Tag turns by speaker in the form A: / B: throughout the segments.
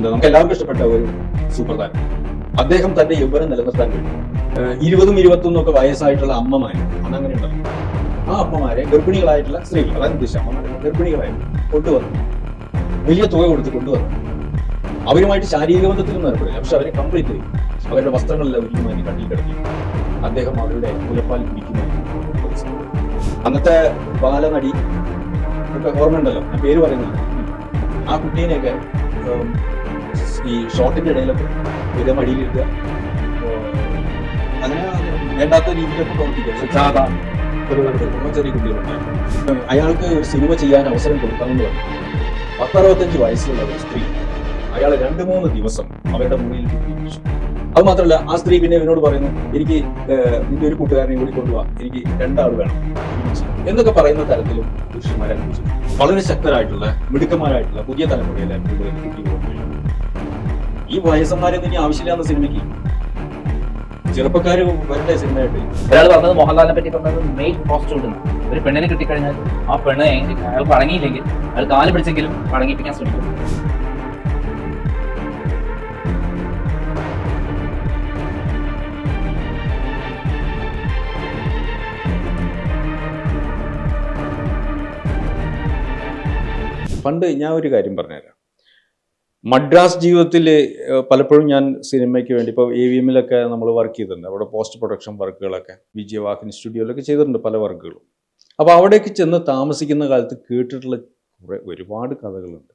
A: എന്താ നമുക്ക് എല്ലാവർക്കും ഇഷ്ടപ്പെട്ട ഒരു സൂപ്പർ താരം. അദ്ദേഹം തന്റെ യൗവനം നിലനിർത്താൻ വേണ്ടി ഇരുപതും ഇരുപത്തൊന്നും ഒക്കെ വയസ്സായിട്ടുള്ള അമ്മമാര് അന്ന് അങ്ങനെ ഉണ്ടല്ലോ. ആ അമ്മമാരെ ഗർഭിണികളായിട്ടുള്ള സ്ത്രീകൾ അതാണ് ഉദ്ദേശം അമ്മമാരെ ഗർഭിണികളായിട്ട് കൊണ്ടുവന്നു. വലിയ തുക കൊടുത്ത് കൊണ്ടുവന്നു. അവരുമായിട്ട് ശാരീരിക ബന്ധത്തിലൊന്നും ഏർപ്പെടില്ല. പക്ഷെ അവരെ കംപ്ലീറ്റ് ചെയ്യും അവരുടെ വസ്ത്രങ്ങളെല്ലാം ഒരുമാതിരി കണ്ണിൽ കിടക്കും അദ്ദേഹം അവരുടെ മുലപ്പാൽ കുടിക്കുമായിരുന്നു അന്നത്തെ ബാലനടി ഒക്കെ ഓർമ്മയുണ്ടല്ലോ. ഞാൻ പേര് പറയുന്നത് ആ കുട്ടീനെയൊക്കെ ഈ ഷോട്ടിന്റെ ഇടയിലൊക്കെ ഒരു മടിയിലിരുത്തുക ഇടുക. അങ്ങനെ വേണ്ടാത്ത രീതിയിലൊക്കെ പ്രവർത്തിക്കുക. ഒരു ചെറിയ കുട്ടികളുണ്ടായിരുന്നു. അയാൾക്ക് ഒരു സിനിമ ചെയ്യാൻ അവസരം കൊടുക്കാമെന്ന് പറഞ്ഞു. പത്തറുപത്തഞ്ച് വയസ്സുള്ള ഒരു സ്ത്രീ അയാൾ രണ്ട് മൂന്ന് ദിവസം അവരുടെ മുന്നിൽ അത് മാത്രമല്ല ആ സ്ത്രീ പിന്നെ ഇവനോട് പറയുന്നു എനിക്ക് നിന്റെ ഒരു കൂട്ടുകാരനെ കൂടി കൊണ്ടുപോവാ എനിക്ക് രണ്ടാൾ വേണം. എന്നൊക്കെ പറയുന്ന തരത്തിലും പുരുഷന്മാരെ കുറിച്ച് വളരെ ശക്തരായിട്ടുള്ള മിടുക്കന്മാരായിട്ടുള്ള പുതിയ തലമുറയിലെ കുട്ടികൾ ഈ വയസ്സന്മാരെ ഇനി ആവശ്യമില്ലാന്ന് സിനിമയ്ക്ക്. ചെറുപ്പക്കാര് വരട്ടെ സിനിമയായിട്ട്.
B: ഒരാൾ പറഞ്ഞത് മോഹൻലാലിനെ പറ്റി പറഞ്ഞത് മെയിൻ പ്രോസ്റ്റിറ്റ്യൂട്ട് ഒരു പെണ്ണിനെ കിട്ടിക്കഴിഞ്ഞാൽ ആ പെണ്ണ് അയാൾ പടങ്ങിയില്ലെങ്കിൽ അയാൾ കാൽ പിടിച്ചെങ്കിലും പടങ്ങിപ്പിക്കാൻ ശ്രമിക്കും.
A: പണ്ട് ഞാൻ ഒരു കാര്യം പറഞ്ഞുതരാം. മദ്രാസ് ജീവിതത്തിൽ പലപ്പോഴും ഞാൻ സിനിമയ്ക്ക് വേണ്ടി ഇപ്പോൾ എ വി എമ്മിലൊക്കെ നമ്മൾ വർക്ക് ചെയ്തിട്ടുണ്ട്. അവിടെ പോസ്റ്റ് പ്രൊഡക്ഷൻ വർക്കുകളൊക്കെ വിജയവാഹിനി സ്റ്റുഡിയോയിലൊക്കെ ചെയ്തിട്ടുണ്ട് പല വർക്കുകളും അപ്പോൾ അവിടേക്ക് ചെന്ന് താമസിക്കുന്ന കാലത്ത് കേട്ടിട്ടുള്ള കുറേ ഒരുപാട് കഥകളുണ്ട്.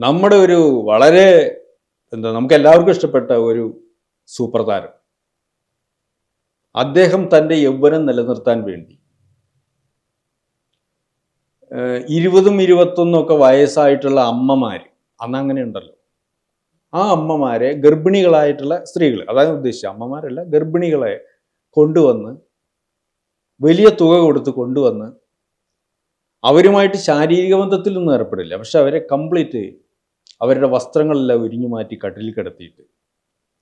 A: നമ്മുടെ ഒരു വളരെ എന്താ നമുക്ക് എല്ലാവർക്കും ഇഷ്ടപ്പെട്ട ഒരു സൂപ്പർ താരം. അദ്ദേഹം തന്റെ യൗവനം നിലനിർത്താൻ വേണ്ടി ഇരുപതും ഇരുപത്തൊന്നും ഒക്കെ വയസ്സായിട്ടുള്ള അമ്മമാര് അന്ന് അങ്ങനെ ഉണ്ടല്ലോ ആ അമ്മമാരെ ഗർഭിണികളായിട്ടുള്ള സ്ത്രീകൾ അതാണ് ഉദ്ദേശിച്ചത് അമ്മമാരല്ല ഗർഭിണികളെ കൊണ്ടുവന്ന് വലിയ തുക കൊടുത്ത് കൊണ്ടുവന്ന് അവരുമായിട്ട് ശാരീരിക ബന്ധത്തിൽ ബന്ധത്തിലൊന്നും ഏർപ്പെടില്ല. പക്ഷെ അവരെ കംപ്ലീറ്റ് അവരുടെ വസ്ത്രങ്ങളെല്ലാം ഉരിഞ്ഞു മാറ്റി കട്ടിൽ കിടത്തിയിട്ട്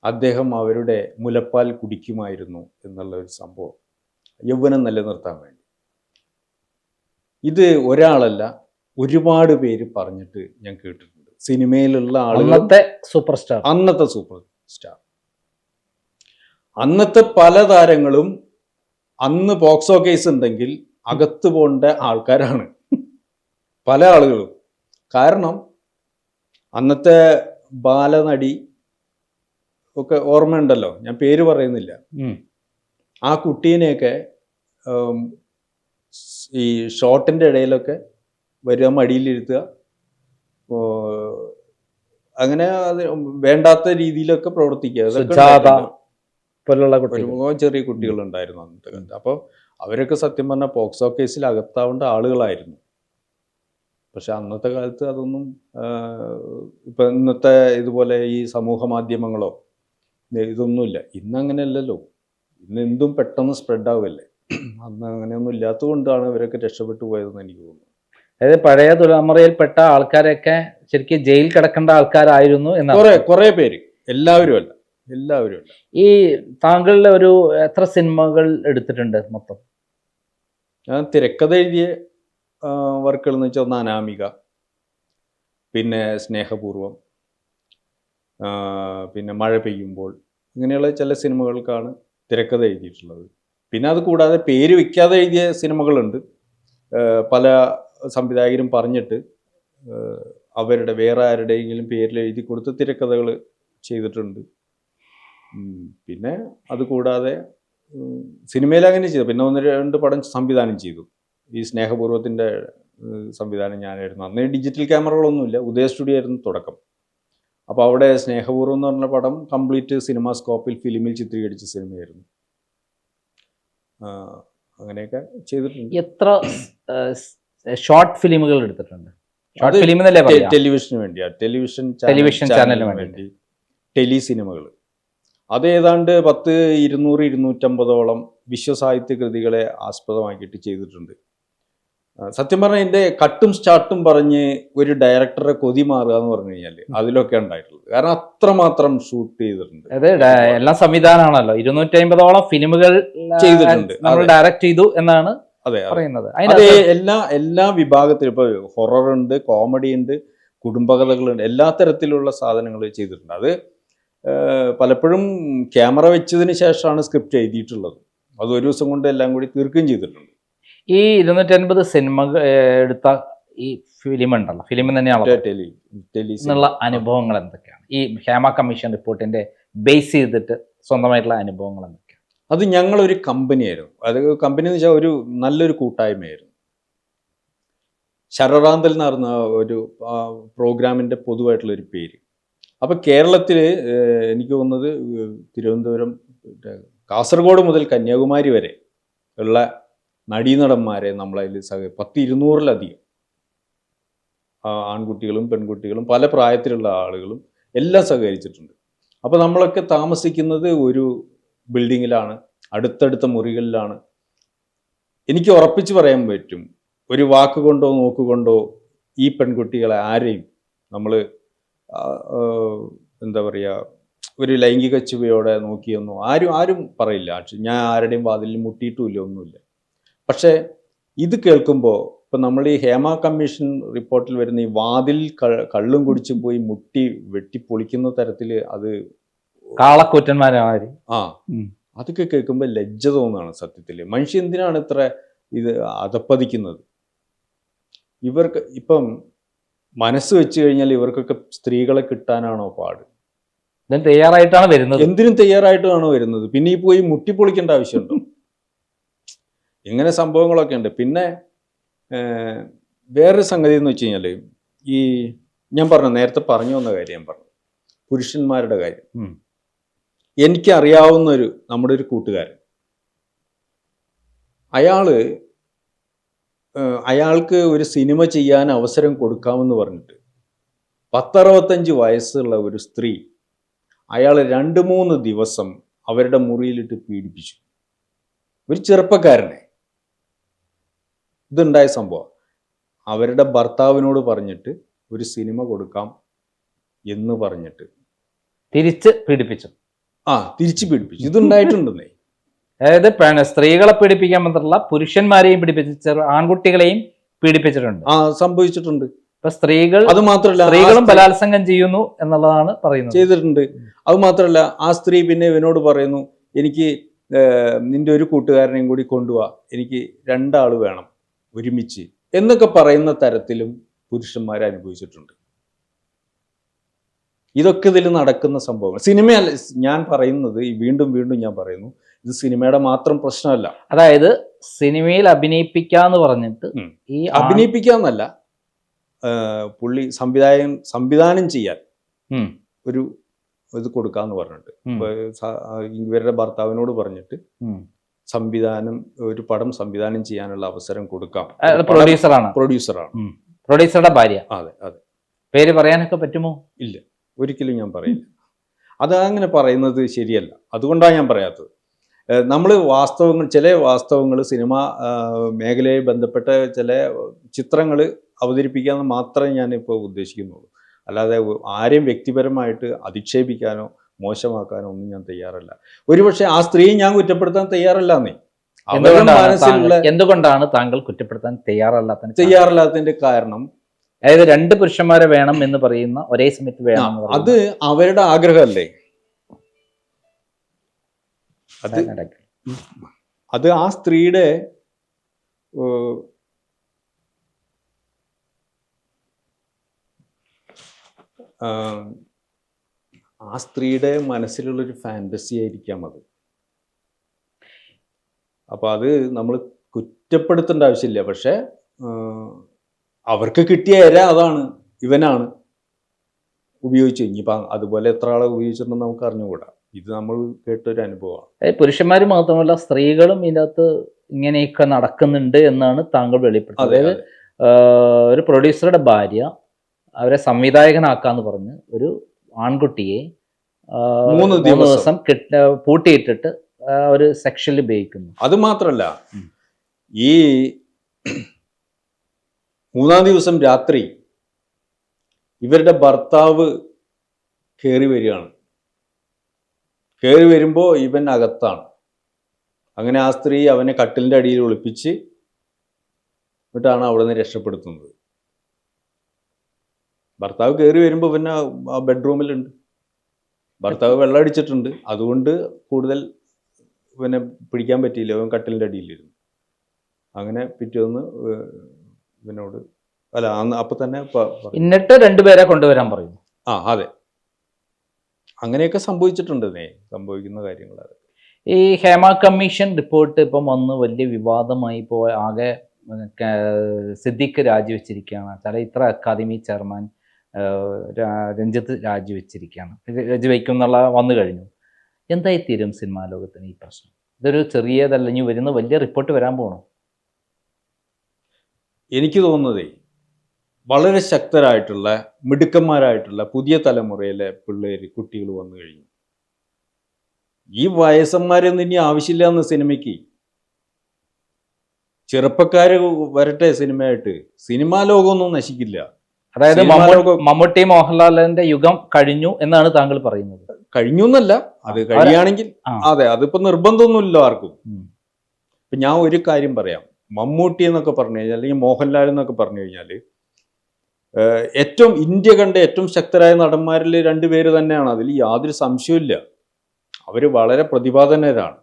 A: അദ്ദേഹം അവരുടെ മുലപ്പാൽ കുടിക്കുമായിരുന്നു എന്നുള്ള ഒരു സംഭവം യൗവനം നിലനിർത്താൻ വേണ്ടി. ഇത് ഒരാളല്ല ഒരുപാട് പേര് പറഞ്ഞിട്ട് ഞാൻ കേട്ടിട്ടുണ്ട്. സിനിമയിലുള്ള
B: അന്നത്തെ സൂപ്പർ സ്റ്റാർ.
A: അന്നത്തെ സൂപ്പർ സ്റ്റാർ. അന്നത്തെ പല താരങ്ങളും അന്ന് പോക്സോ കേസ് ഉണ്ടെങ്കിൽ അകത്ത് പോകേണ്ട ആൾക്കാരാണ്. പല ആളുകളും. കാരണം അന്നത്തെ ബാലനടി ഒക്കെ ഓർമ്മയുണ്ടല്ലോ. ഞാൻ പേര് പറയുന്നില്ല. ആ കുട്ടീനെയൊക്കെ ഈ ഷോട്ടിന്റെ ഇടയിലൊക്കെ വരിക മടിയിലിരുത്തുക ഓ, അങ്ങനെ അത് വേണ്ടാത്ത രീതിയിലൊക്കെ പ്രവർത്തിക്കുക.
B: പോലുള്ള കുട്ടികൾ.
A: ചെറിയ കുട്ടികളുണ്ടായിരുന്നു അന്നത്തെ കാലത്ത്. അപ്പോൾ അവരൊക്കെ സത്യം പറഞ്ഞാൽ പോക്സോ കേസിൽ അകത്താവേണ്ട ആളുകളായിരുന്നു. പക്ഷെ അന്നത്തെ കാലത്ത് അതൊന്നും ഇപ്പൊ ഇന്നത്തെ ഇതുപോലെ ഈ സമൂഹ മാധ്യമങ്ങളോ ഇത് ഇതൊന്നുമില്ല. ഇന്നങ്ങനെയല്ലല്ലോ ഇന്ന് എന്തും പെട്ടെന്ന് സ്പ്രെഡ് ആവുമല്ലേ അന്ന് അങ്ങനെയൊന്നും ഇല്ലാത്തത് കൊണ്ടാണ് ഇവരൊക്കെ രക്ഷപ്പെട്ടു പോയതെന്ന് എനിക്ക് തോന്നുന്നു.
B: അതായത് പഴയ തലമുറയിൽപ്പെട്ട ആൾക്കാരൊക്കെ ശരിക്കും ജയിൽ കിടക്കേണ്ട ആൾക്കാരായിരുന്നു
A: എന്ന
B: എന്നാണ്.
A: കുറെ പേര്. എല്ലാവരും അല്ല. എല്ലാവരും അല്ല.
B: ഈ താങ്കളുടെ ഒരു എത്ര സിനിമകൾ എടുത്തിട്ടുണ്ട് മൊത്തം?
A: ഞാൻ തിരക്കഥ എഴുതിയ വർക്കുകൾ എന്ന് വെച്ചാൽ ഒന്ന് അനാമിക പിന്നെ സ്നേഹപൂർവം പിന്നെ മഴ പെയ്യുമ്പോൾ ഇങ്ങനെയുള്ള ചില സിനിമകൾക്കാണ് തിരക്കഥ എഴുതിയിട്ടുള്ളത്. പിന്നെ അത് കൂടാതെ പേര് വയ്ക്കാതെ എഴുതിയ സിനിമകളുണ്ട്. പല സംവിധായകരും പറഞ്ഞിട്ട് അവരുടെ വേറെ ആരുടെയെങ്കിലും പേരിൽ എഴുതി കൊടുത്ത് തിരക്കഥകൾ ചെയ്തിട്ടുണ്ട്. പിന്നെ അതുകൂടാതെ സിനിമയിൽ അങ്ങനെ ചെയ്തു. പിന്നെ ഒന്ന് രണ്ട് പടം സംവിധാനം ചെയ്തു. ഈ സ്നേഹപൂർവത്തിന്റെ സംവിധാനം ഞാനായിരുന്നു. അന്ന് ഡിജിറ്റൽ ക്യാമറകളൊന്നുമില്ല. ഉദയ സ്റ്റുഡിയോ ആയിരുന്നു തുടക്കം. അപ്പോൾ അവിടെ സ്നേഹപൂർവം എന്ന് പറഞ്ഞ പടം കംപ്ലീറ്റ് സിനിമാ സ്കോപ്പിൽ ഫിലിമിൽ ചിത്രീകരിച്ച സിനിമയായിരുന്നു. അങ്ങനെയൊക്കെ ചെയ്തിട്ടുണ്ട്.
B: എത്ര ഷോർട്ട് ഫിലിമുകൾ എടുത്തിട്ടുണ്ട്. ഷോർട്ട്
A: അത്
B: ഫിലിം എന്നല്ലേ
A: ടെലിവിഷന് വേണ്ടിയാ. ടെലിവിഷൻ
B: ടെലിവിഷൻ ചാനലിന്
A: വേണ്ടി. ടെലി സിനിമകൾ അത് ഏതാണ്ട് പത്ത് ഇരുന്നൂറ് ഇരുന്നൂറ്റമ്പതോളം വിശ്വസാഹിത്യ കൃതികളെ ആസ്പദമാക്കിയിട്ട് ചെയ്തിട്ടുണ്ട്. സത്യം പറഞ്ഞാൽ എന്റെ കട്ടും സ്റ്റാർട്ടും പറഞ്ഞ് ഒരു ഡയറക്ടറെ കൊതി മാറുക എന്ന് പറഞ്ഞു കഴിഞ്ഞാൽ അതിലൊക്കെ ഉണ്ടായിട്ടുള്ളത്. കാരണം അത്രമാത്രം ഷൂട്ട് ചെയ്തിട്ടുണ്ട്.
B: അതെ എല്ലാ സംവിധാനമാണല്ലോ. ഇരുന്നൂറ്റി അമ്പതോളം ഫിലിമുകൾ
A: ചെയ്തിട്ടുണ്ട്.
B: നമ്മൾ. ഡയറക്ട് ചെയ്തു എന്നാണ്. പറയുന്നത്.
A: അത് എല്ലാ എല്ലാ വിഭാഗത്തിലും ഇപ്പൊ ഹൊറർ ഉണ്ട് കോമഡി ഉണ്ട് കുടുംബകഥകളുണ്ട് എല്ലാ തരത്തിലുള്ള സാധനങ്ങൾ ചെയ്തിട്ടുണ്ട്. അത് പലപ്പോഴും ക്യാമറ വെച്ചതിന് ശേഷമാണ് സ്ക്രിപ്റ്റ് എഴുതിയിട്ടുള്ളത്. അത് ഒരു ദിവസം കൊണ്ട് എല്ലാം കൂടി തീർക്കുകയും ചെയ്തിട്ടുണ്ട്.
B: ഈ ഇരുന്നൂറ്റി അൻപത് സിനിമ എടുത്ത ഈ ഫിലിം ഉണ്ടല്ലോ. ഫിലിം തന്നെയാണല്ലോ എന്നുള്ള അനുഭവങ്ങൾ എന്തൊക്കെയാണ്? ഈ ഹേമ കമ്മീഷൻ റിപ്പോർട്ടിന്റെ ബേസ് ചെയ്തിട്ട് സ്വന്തമായിട്ടുള്ള അനുഭവങ്ങൾ എന്തൊക്കെയാണ്?
A: അത് ഞങ്ങളൊരു കമ്പനിയായിരുന്നു അത് കമ്പനി എന്ന് വെച്ചാൽ ഒരു നല്ലൊരു കൂട്ടായ്മയായിരുന്നു. ശരറാന്തൽ എന്ന് പറഞ്ഞ ഒരു പ്രോഗ്രാമിന്റെ പൊതുവായിട്ടുള്ളൊരു പേര്. അപ്പോൾ കേരളത്തിൽ എനിക്ക് തോന്നുന്നത് തിരുവനന്തപുരം കാസർഗോഡ് മുതൽ കന്യാകുമാരി വരെ ഉള്ള നടീനടന്മാരെ നമ്മളതിൽ സഹ പത്ത് ഇരുന്നൂറിലധികം ആൺകുട്ടികളും പെൺകുട്ടികളും പല പ്രായത്തിലുള്ള ആളുകളും എല്ലാം സഹകരിച്ചിട്ടുണ്ട്. അപ്പോൾ നമ്മളൊക്കെ താമസിക്കുന്നത് ഒരു ബിൽഡിങ്ങിലാണ് അടുത്തടുത്ത മുറികളിലാണ്. എനിക്ക് ഉറപ്പിച്ച് പറയാൻ പറ്റും ഒരു വാക്കുകൊണ്ടോ നോക്കുകൊണ്ടോ ഈ പെൺകുട്ടികളെ ആരെയും നമ്മൾ എന്താ പറയുക ഒരു ലൈംഗിക ചുവയോടെ നോക്കിയൊന്നും ആരും ആരും പറയില്ല. ഞാൻ ആരുടെയും വാതിലിൽ മുട്ടിയിട്ടുമില്ല ഒന്നുമില്ല. പക്ഷേ ഇത് കേൾക്കുമ്പോൾ ഇപ്പം നമ്മൾ ഈ ഹേമ കമ്മീഷൻ റിപ്പോർട്ടിൽ വരുന്ന ഈ വാതിൽ കള്ളും കുടിച്ചും പോയി മുട്ടി വെട്ടിപ്പൊളിക്കുന്ന തരത്തിൽ അത്
B: കാളക്കൂറ്റന്മാരാര്
A: ആ. അതൊക്കെ കേൾക്കുമ്പോൾ ലജ്ജ തോന്നുകയാണ് സത്യത്തിൽ മനുഷ്യൻ എന്തിനാണ് ഇത്ര ഇത് അതപ്പതിക്കുന്നത് ഇവർക്ക് ഇപ്പം മനസ്സ് വെച്ച് കഴിഞ്ഞാൽ ഇവർക്കൊക്കെ സ്ത്രീകളെ കിട്ടാനാണോ പാട്?
B: ഇതിന് തയ്യാറായിട്ടാണ് വരുന്നത്.
A: എന്തിനും തയ്യാറായിട്ടാണ് വരുന്നത്. പിന്നെ ഈ പോയി മുട്ടിപ്പൊളിക്കേണ്ട ആവശ്യമുണ്ടോ? ഇങ്ങനെ സംഭവങ്ങളൊക്കെ ഉണ്ട്. പിന്നെ വേറൊരു സംഗതി എന്ന് വെച്ച് കഴിഞ്ഞാൽ ഈ ഞാൻ പറഞ്ഞു നേരത്തെ പറഞ്ഞു വന്ന കാര്യം ഞാൻ പറഞ്ഞു. പുരുഷന്മാരുടെ കാര്യം. എനിക്കറിയാവുന്ന ഒരു നമ്മുടെ ഒരു കൂട്ടുകാരൻ. അയാൾ അയാൾക്ക് ഒരു സിനിമ ചെയ്യാൻ അവസരം കൊടുക്കാമെന്ന് പറഞ്ഞിട്ട് പത്തറുപത്തഞ്ച് വയസ്സുള്ള ഒരു സ്ത്രീ അയാൾ രണ്ട് മൂന്ന് ദിവസം അവരുടെ മുറിയിലിട്ട് പീഡിപ്പിച്ചു. ഒരു ചെറുപ്പക്കാരനെ. ഇതുണ്ടായ സംഭവം. അവരുടെ ഭർത്താവിനോട് പറഞ്ഞിട്ട് ഒരു സിനിമ കൊടുക്കാം എന്ന് പറഞ്ഞിട്ട്
B: തിരിച്ച് പീഡിപ്പിച്ചു.
A: ആ തിരിച്ചു പീഡിപ്പിച്ചു ഇതുണ്ടായിട്ടുണ്ടെന്നേ.
B: അതായത് സ്ത്രീകളെ പീഡിപ്പിക്കാൻ മാത്രമല്ല പുരുഷന്മാരെയും പീഡിപ്പിച്ച ആൺകുട്ടികളെയും പീഡിപ്പിച്ചിട്ടുണ്ട്.
A: ആ സംഭവിച്ചിട്ടുണ്ട്.
B: ഇപ്പൊ സ്ത്രീകൾ
A: അത് മാത്രമല്ല
B: സ്ത്രീകളും
A: സ്ത്രീ
B: ബലാത്സംഗം ചെയ്യുന്നു എന്നുള്ളതാണ് പറയുന്നത്.
A: ചെയ്തിട്ടുണ്ട്. അത് മാത്രമല്ല ആ സ്ത്രീ പിന്നെ ഇവനോട് പറയുന്നു എനിക്ക് നിന്റെ ഒരു കൂട്ടുകാരനെയും കൂടി കൊണ്ടുപോവാ എനിക്ക് രണ്ടാൾ വേണം ഒരുമിച്ച്. എന്നൊക്കെ പറയുന്ന തരത്തിലും പുരുഷന്മാരെ അനുഭവിച്ചിട്ടുണ്ട്. ഇതൊക്കെ ഇതിൽ നടക്കുന്ന സംഭവങ്ങൾ. സിനിമയല്ല ഞാൻ പറയുന്നത് ഈ വീണ്ടും വീണ്ടും ഞാൻ പറയുന്നു ഇത് സിനിമയുടെ മാത്രം പ്രശ്നമല്ല.
B: അതായത് സിനിമയിൽ അഭിനയിപ്പിക്കാന്ന് പറഞ്ഞിട്ട് ഈ
A: അഭിനയിപ്പിക്കാന്നല്ല പുള്ളി സംവിധായകൻ സംവിധാനം ചെയ്യാൻ ഒരു ഇത് കൊടുക്കാന്ന് പറഞ്ഞിട്ട്. ഇവരുടെ ഭർത്താവിനോട് പറഞ്ഞിട്ട്. സംവിധാനം ഒരു പടം സംവിധാനം ചെയ്യാനുള്ള അവസരം കൊടുക്കാം.
B: പ്രൊഡ്യൂസറാണ്
A: പ്രൊഡ്യൂസറാണ്
B: പ്രൊഡ്യൂസറുടെ ഭാര്യ.
A: അതെ അതെ.
B: പേര് പറയാനൊക്കെ പറ്റുമോ?
A: ഒരിക്കലും ഞാൻ പറയില്ല. അത് അങ്ങനെ പറയുന്നത് ശരിയല്ല. അതുകൊണ്ടാണ് ഞാൻ പറയാത്തത്. നമ്മൾ വാസ്തവങ്ങൾ ചില വാസ്തവങ്ങൾ സിനിമ മേഖലയെ ബന്ധപ്പെട്ട ചില ചിത്രങ്ങൾ അവതരിപ്പിക്കാമെന്ന് മാത്രമേ ഞാനിപ്പോൾ ഉദ്ദേശിക്കുന്നുള്ളൂ. അല്ലാതെ ആരെയും വ്യക്തിപരമായിട്ട് അധിക്ഷേപിക്കാനോ മോശമാക്കാനോ ഒന്നും ഞാൻ തയ്യാറല്ല. ഒരുപക്ഷെ ആ സ്ത്രീയെ ഞാൻ കുറ്റപ്പെടുത്താൻ തയ്യാറല്ല
B: താങ്കൾ എന്തുകൊണ്ടാണ് താങ്കൾ കുറ്റപ്പെടുത്താൻ തയ്യാറല്ലാത്ത
A: തയ്യാറല്ലാത്തതിന്റെ കാരണം
B: അതായത് രണ്ട് പുരുഷന്മാരെ വേണം എന്ന് പറയുന്ന ഒരേ സമയത്ത് വേണം
A: അത് അവരുടെ ആഗ്രഹമല്ലേ? അത് അത് ആ സ്ത്രീയുടെ ആ സ്ത്രീയുടെ മനസ്സിലുള്ളൊരു ഫാന്റസി ആയിരിക്കാം അത്. അപ്പൊ അത് നമ്മൾ കുറ്റപ്പെടുത്തേണ്ട ആവശ്യമില്ല. പക്ഷെ അവർക്ക് കിട്ടിയ ഇര അതാണ് ഇവനാണ് ഉപയോഗിച്ചു ഇനിയിപ്പം അതുപോലെ എത്ര ആളെ ഉപയോഗിച്ചിട്ടുണ്ടെന്ന് നമുക്ക് അറിഞ്ഞുകൂടാ. ഇത് നമ്മൾ കേട്ടൊരു അനുഭവമാണ്.
B: പുരുഷന്മാർ പുരുഷന്മാര് മാത്രമല്ല സ്ത്രീകളും ഇതിനകത്ത് ഇങ്ങനെയൊക്കെ നടക്കുന്നുണ്ട് എന്നാണ് താങ്കൾ വെളിപ്പെടുത്തുന്നത്. അതായത് ഒരു പ്രൊഡ്യൂസറുടെ ഭാര്യ അവരെ സംവിധായകനാക്കാന്ന് പറഞ്ഞ് ഒരു ആൺകുട്ടിയെ
A: മൂന്ന് ദിവസം.
B: കിട്ട പൂട്ടിയിട്ടിട്ട് ഒരു സെക്ഷനിൽ ഉപയോഗിക്കുന്നു.
A: അത് മാത്രല്ല ഈ മൂന്നാം ദിവസം രാത്രി ഇവരുടെ ഭർത്താവ് കയറി വരികയാണ്. കയറി വരുമ്പോൾ ഇവൻ അകത്താണ്. അങ്ങനെ ആ സ്ത്രീ അവനെ കട്ടിലിന്റെ അടിയിൽ ഒളിപ്പിച്ച് എന്നിട്ടാണ് അവിടെ നിന്ന് രക്ഷപ്പെടുത്തുന്നത്. ഭർത്താവ് കയറി വരുമ്പോൾ പിന്നെ ആ ബെഡ്റൂമിലുണ്ട്. ഭർത്താവ് വെള്ളം അടിച്ചിട്ടുണ്ട്. അതുകൊണ്ട് കൂടുതൽ പിന്നെ പിടിക്കാൻ പറ്റിയില്ല. അവൻ കട്ടിലിന്റെ അടിയിലിരുന്നു. അങ്ങനെ പിറ്റേന്ന് ഇവനോട്. അല്ല അന്ന് അപ്പം തന്നെ.
B: എന്നിട്ട് രണ്ടുപേരെ കൊണ്ടുവരാൻ പറയും.
A: ആ അതെ. അങ്ങനെയൊക്കെ സംഭവിച്ചിട്ടുണ്ട് നേ സംഭവിക്കുന്ന കാര്യങ്ങൾ
B: ഈ ഹേമ കമ്മീഷൻ റിപ്പോർട്ട് ഇപ്പം വന്ന് വലിയ വിവാദമായി ഇപ്പോൾ ആകെ സിദ്ദിഖ് രാജിവെച്ചിരിക്കുകയാണ്. ചില ഇത്ര അക്കാദമി ചെയർമാൻ രഞ്ജിത്ത് രാജിവെച്ചിരിക്കുകയാണ്. രാജിവെക്കും എന്നുള്ള വന്നു കഴിഞ്ഞു. എന്തായി തീരും സിനിമാ ലോകത്തിന് ഈ പ്രശ്നം? ഇതൊരു ചെറിയതല്ല ഇനി വരുന്ന വലിയ റിപ്പോർട്ട് വരാൻ പോകണോ
A: എനിക്ക് തോന്നുന്നതേ വളരെ ശക്തരായിട്ടുള്ള മിടുക്കന്മാരായിട്ടുള്ള പുതിയ തലമുറയിലെ പിള്ളേർ കുട്ടികൾ വന്നു കഴിഞ്ഞു. ഈ വയസ്സന്മാരൊന്നും ഇനി ആവശ്യമില്ല എന്ന സിനിമയ്ക്ക്. ചെറുപ്പക്കാർ വരട്ടെ സിനിമയായിട്ട്. സിനിമാ ലോകമൊന്നും നശിക്കില്ല.
B: അതായത് മമ്മൂട്ടി മോഹൻലാലിന്റെ യുഗം കഴിഞ്ഞു എന്നാണ് താങ്കൾ പറയുന്നത്.
A: കഴിഞ്ഞു എന്നല്ല അത് കഴിയുകയാണെങ്കിൽ. അതെ അതിപ്പോ നിർബന്ധമൊന്നുമില്ല ആർക്കും. ഇപ്പൊ ഞാൻ ഒരു കാര്യം പറയാം. മമ്മൂട്ടി എന്നൊക്കെ പറഞ്ഞു കഴിഞ്ഞാൽ അല്ലെങ്കിൽ മോഹൻലാൽ എന്നൊക്കെ പറഞ്ഞു കഴിഞ്ഞാൽ ഏറ്റവും ഇന്ത്യ കണ്ട ഏറ്റവും ശക്തരായ നടന്മാരിൽ രണ്ടുപേര് തന്നെയാണ്. അതിൽ യാതൊരു സംശയമില്ല അവർ വളരെ പ്രതിഭാധനരാണ്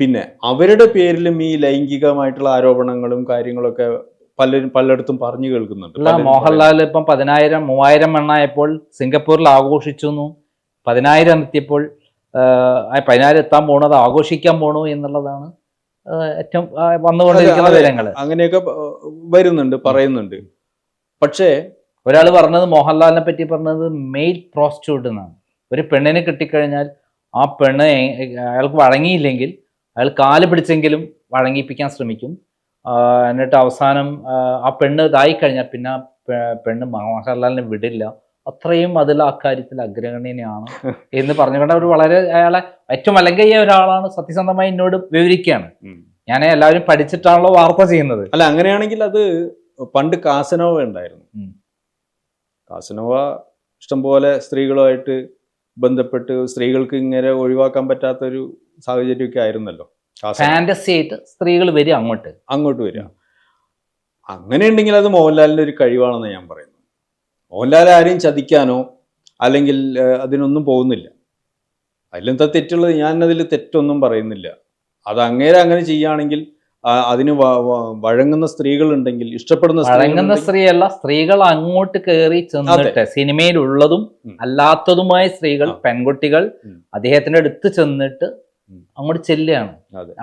A: പിന്നെ അവരുടെ പേരിലും ഈ ലൈംഗികമായിട്ടുള്ള ആരോപണങ്ങളും കാര്യങ്ങളൊക്കെ പലരും പലയിടത്തും പറഞ്ഞു കേൾക്കുന്നുണ്ട്.
B: മോഹൻലാൽ ഇപ്പം പതിനായിരം മൂവായിരം എണ്ണായപ്പോൾ സിംഗപ്പൂരിൽ ആഘോഷിച്ചു പതിനായിരം എത്തിയപ്പോൾ പതിനായിരം എത്താൻ പോണത് ആഘോഷിക്കാൻ പോണു എന്നുള്ളതാണ് ഏറ്റവും വന്നുകൊണ്ടിരിക്കുന്ന. വിവരങ്ങൾ
A: അങ്ങനെയൊക്കെ വരുന്നുണ്ട് പറയുന്നുണ്ട്. പക്ഷേ
B: ഒരാൾ പറഞ്ഞത് മോഹൻലാലിനെ പറ്റി പറഞ്ഞത് മെയിൽ പ്രോസ്റ്റിറ്റ്യൂട്ട് എന്നാണ്. ഒരു പെണ്ണിനെ കിട്ടിക്കഴിഞ്ഞാൽ ആ പെണ്ണ് അയാൾക്ക് വഴങ്ങിയില്ലെങ്കിൽ അയാൾ കാൽ പിടിച്ചെങ്കിലും വഴങ്ങിപ്പിക്കാൻ ശ്രമിക്കും. എന്നിട്ട് അവസാനം ആ പെണ്ണ് ഇതായി കഴിഞ്ഞാൽ പിന്നെ പെണ്ണ് മോഹൻലാലിനെ വിടില്ല. അത്രയും അതിൽ അക്കാര്യത്തിൽ അഗ്രഗണ്യനെയാണ് അഗ്രഗണ്യനാണ് എന്ന് പറഞ്ഞുകൊണ്ട് അവർ വളരെ അയാളെ ഏറ്റവും അലങ്കയ്യ ഒരാളാണ് സത്യസന്ധമായി എന്നോട് വിവരിക്കുകയാണ്. ഞാൻ എല്ലാവരും പഠിച്ചിട്ടാണല്ലോ വാർത്ത ചെയ്യുന്നത്.
A: അല്ല അങ്ങനെയാണെങ്കിൽ അത് പണ്ട് കാസനോവ ഉണ്ടായിരുന്നു. കാസനോവ ഇഷ്ടംപോലെ സ്ത്രീകളുമായിട്ട് ബന്ധപ്പെട്ട് സ്ത്രീകൾക്ക് ഇങ്ങനെ ഒഴിവാക്കാൻ പറ്റാത്തൊരു സാഹചര്യമൊക്കെ ആയിരുന്നല്ലോ.
B: ഫാന്റസി ആയിട്ട് സ്ത്രീകൾ വരിക അങ്ങോട്ട്.
A: അങ്ങോട്ട് വരിക. അങ്ങനെ ഉണ്ടെങ്കിൽ അത് മോഹൻലാലിന്റെ ഒരു കഴിവാണെന്ന് ഞാൻ പറയുന്നു മോഹൻലാൽ ആരെയും ചതിക്കാനോ അല്ലെങ്കിൽ അതിനൊന്നും പോകുന്നില്ല. അതിലെന്താ തെറ്റുള്ളത്? ഞാൻ അതിൽ തെറ്റൊന്നും പറയുന്നില്ല. അത് അങ്ങേരെ അങ്ങനെ ചെയ്യുകയാണെങ്കിൽ അതിന് വഴങ്ങുന്ന സ്ത്രീകളുണ്ടെങ്കിൽ ഇഷ്ടപ്പെടുന്ന
B: വഴങ്ങുന്ന സ്ത്രീയല്ല സ്ത്രീകൾ അങ്ങോട്ട് കയറി ചെന്നിട്ട് സിനിമയിൽ
A: ഉള്ളതും
B: അല്ലാത്തതുമായ സ്ത്രീകൾ. പെൺകുട്ടികൾ അദ്ദേഹത്തിന്റെ അടുത്ത് ചെന്നിട്ട് അങ്ങോട്ട് ചെല്ലുകയാണ്.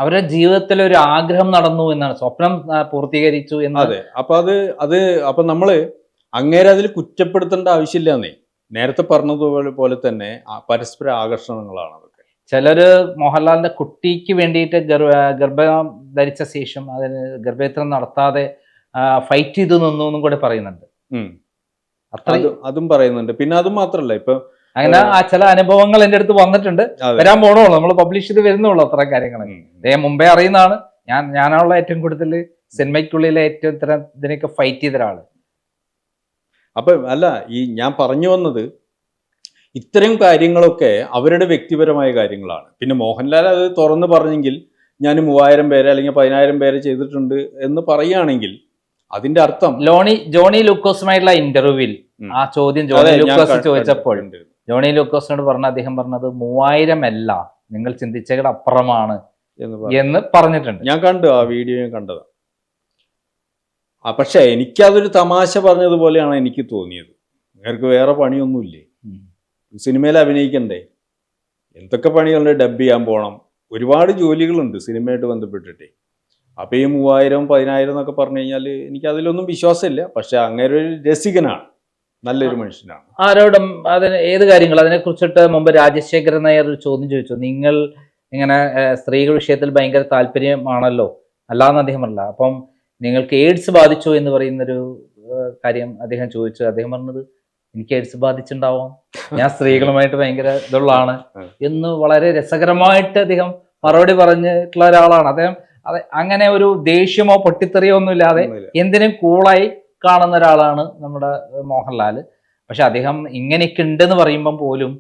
B: അവരുടെ ജീവിതത്തിൽ ഒരു ആഗ്രഹം നടന്നു എന്നാണ്. സ്വപ്നം പൂർത്തീകരിച്ചു എന്ന്
A: അതെ. അപ്പൊ അത് അത് അപ്പൊ നമ്മൾ അങ്ങേരെ അതിൽ കുറ്റപ്പെടുത്തേണ്ട ആവശ്യമില്ലെന്നേ നേരത്തെ പറഞ്ഞതുപോലെ പോലെ തന്നെ പരസ്പര ആകർഷണങ്ങളാണ് അതൊക്കെ.
B: ചിലര് മോഹൻലാലിന്റെ കുട്ടിക്ക് വേണ്ടിയിട്ട് ഗർഭ ധരിച്ച ശേഷം അതിന് ഗർഭേത്രം നടത്താതെ ഫൈറ്റ് ചെയ്തു നിന്നു എന്നും കൂടെ പറയുന്നുണ്ട്.
A: അതും പറയുന്നുണ്ട്. പിന്നെ അതും മാത്രല്ല ഇപ്പൊ
B: അങ്ങനെ ആ ചില അനുഭവങ്ങൾ എന്റെ അടുത്ത് വന്നിട്ടുണ്ട്. വരാൻ പോണുള്ളൂ. നമ്മൾ പബ്ലിഷ് ചെയ്ത് വരുന്നുള്ളൂ അത്ര കാര്യങ്ങൾ. അദ്ദേഹം മുമ്പേ അറിയുന്നതാണ്. ഞാൻ ഞാനാണുള്ള ഏറ്റവും കൂടുതൽ സിനിമയ്ക്കുള്ളിലെ ഏറ്റവും ഇത്തരം ഇതിനൊക്കെ ഫൈറ്റ് ചെയ്ത ഒരാൾ
A: അപ്പൊ അല്ല ഈ ഞാൻ പറഞ്ഞു വന്നത് ഇത്തരം കാര്യങ്ങളൊക്കെ അവരുടെ വ്യക്തിപരമായ കാര്യങ്ങളാണ്. പിന്നെ മോഹൻലാൽ അത് തുറന്ന് പറഞ്ഞെങ്കിൽ ഞാൻ മൂവായിരം പേരെ അല്ലെങ്കിൽ പതിനായിരം പേരെ ചെയ്തിട്ടുണ്ട് എന്ന് പറയുകയാണെങ്കിൽ അതിന്റെ അർത്ഥം
B: ലോണി ജോണി ലൂക്കോസുമായിട്ടുള്ള ഇന്റർവ്യൂവിൽ ആ ചോദ്യം ജോണി ലൂക്കോസ് ചോദിച്ചപ്പോൾ ജോണി ലൂക്കോസിനോട് പറഞ്ഞ അദ്ദേഹം പറഞ്ഞത് മൂവായിരം അല്ല നിങ്ങൾ ചിന്തിച്ചയുടെ അപ്പുറമാണ്
A: എന്ന്
B: പറഞ്ഞിട്ടുണ്ട്.
A: ഞാൻ കണ്ടു ആ വീഡിയോ ഞാൻ കണ്ടതാ ആ പക്ഷെ എനിക്കതൊരു തമാശ പറഞ്ഞതുപോലെയാണ് എനിക്ക് തോന്നിയത്. നിങ്ങൾക്ക് വേറെ പണിയൊന്നുമില്ലേ. സിനിമയിൽ അഭിനയിക്കണ്ടേ? എന്തൊക്കെ പണികളുണ്ട്? ഡബ് ചെയ്യാൻ പോകണം ഒരുപാട് ജോലികളുണ്ട് സിനിമയായിട്ട് ബന്ധപ്പെട്ടിട്ട്. അപ്പോൾ ഈ മൂവായിരം പതിനായിരം എന്നൊക്കെ പറഞ്ഞു കഴിഞ്ഞാൽ എനിക്ക് അതിലൊന്നും വിശ്വാസമില്ല. പക്ഷെ അങ്ങനെ ഒരു രസികനാണ്. നല്ലൊരു മനുഷ്യനാണ്.
B: ആരോടും അതിന് ഏത് കാര്യങ്ങൾ? അതിനെ കുറിച്ചിട്ട് മുമ്പ് രാജശേഖരൻ നായർ ഒരു ചോദ്യം ചോദിച്ചു. നിങ്ങൾ ഇങ്ങനെ സ്ത്രീകൾ വിഷയത്തിൽ ഭയങ്കര താല്പര്യമാണല്ലോ? അല്ലാന്ന് അദ്ദേഹം പറഞ്ഞില്ല. അപ്പം നിങ്ങൾക്ക് എയ്ഡ്സ് ബാധിച്ചു എന്ന് പറയുന്നൊരു കാര്യം അദ്ദേഹം ചോദിച്ചു. അദ്ദേഹം പറഞ്ഞത് എനിക്ക് എയ്ഡ്സ് ബാധിച്ചിട്ടുണ്ടാവാം. ഞാൻ സ്ത്രീകളുമായിട്ട് ഭയങ്കര ഇതുള്ളതാണ് എന്ന് വളരെ രസകരമായിട്ട് അദ്ദേഹം മറുപടി പറഞ്ഞിട്ടുള്ള ഒരാളാണ്. അദ്ദേഹം അതെ അങ്ങനെ ഒരു ദേഷ്യമോ പൊട്ടിത്തെറിയോ
A: ഒന്നുമില്ലാതെ
B: എന്തിനും കൂളായി കാണുന്ന ഒരാളാണ് നമ്മുടെ മോഹൻലാൽ പക്ഷെ അദ്ദേഹം ഇങ്ങനെയൊക്കെ ഉണ്ടെന്ന് പറയുമ്പം പോലും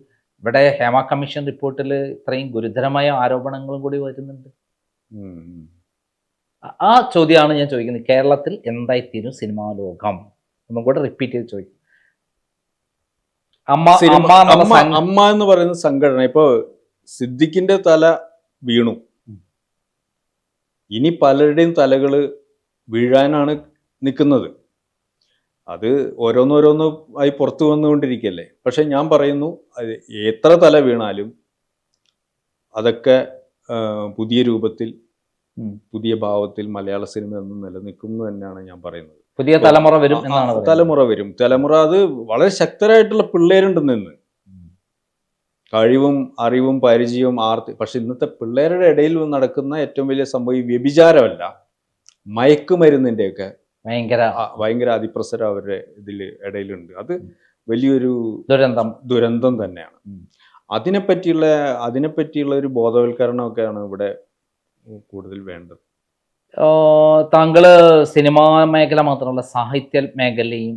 B: ഇവിടെ ഹേമ കമ്മീഷൻ റിപ്പോർട്ടിൽ ഇത്രയും ഗുരുതരമായ ആരോപണങ്ങളും കൂടി വരുന്നുണ്ട്. ആ- ചോദ്യമാണ് ഞാൻ ചോദിക്കുന്നത്. കേരളത്തിൽ എന്തായിത്തീരും സിനിമാ ലോകം? ഒന്നും കൂടെ റിപ്പീറ്റ് ചെയ്ത് ചോദിക്കും. അമ്മ
A: സിനിമ
B: അമ്മ
A: അമ്മ എന്ന് പറയുന്ന സംഘടന ഇപ്പൊ സിദ്ദിഖിന്റെ തല വീണു. ഇനി പലരുടെയും തലകൾ വീഴാനാണ് നിൽക്കുന്നത്. അത് ഓരോന്നോരോന്ന് ആയി പുറത്തു വന്നുകൊണ്ടിരിക്കല്ലേ? പക്ഷെ ഞാൻ പറയുന്നു എത്ര തല വീണാലും അതൊക്കെ പുതിയ രൂപത്തിൽ. പുതിയ ഭാവത്തിൽ മലയാള സിനിമ എന്ന് നിലനിൽക്കും എന്ന് തന്നെയാണ് ഞാൻ പറയുന്നത്.
B: പുതിയ തലമുറ വരും എന്നാണ്
A: തലമുറ വരും. തലമുറ അത് വളരെ ശക്തരായിട്ടുള്ള പിള്ളേരുണ്ടെന്ന് ഇന്ന്. കഴിവും അറിവും പരിചയവും ആർത്തി പക്ഷെ ഇന്നത്തെ പിള്ളേരുടെ ഇടയിൽ നടക്കുന്ന ഏറ്റവും വലിയ സംഭവം ഈ വ്യഭിചാരമല്ല. മയക്കുമരുന്നിന്റെയൊക്കെ
B: ഭയങ്കര
A: ഭയങ്കര അതിപ്രസരം അവരുടെ ഇതിൽ ഇടയിലുണ്ട്. അത് വലിയൊരു
B: ദുരന്തം.
A: ദുരന്തം തന്നെയാണ്. അതിനെപ്പറ്റിയുള്ള അതിനെപ്പറ്റിയുള്ള ഒരു ബോധവൽക്കരണമൊക്കെയാണ് ഇവിടെ കൂടുതൽ വേണ്ടത്?
B: താങ്കൾ സിനിമാ മേഖല മാത്രമല്ല സാഹിത്യ മേഖലയും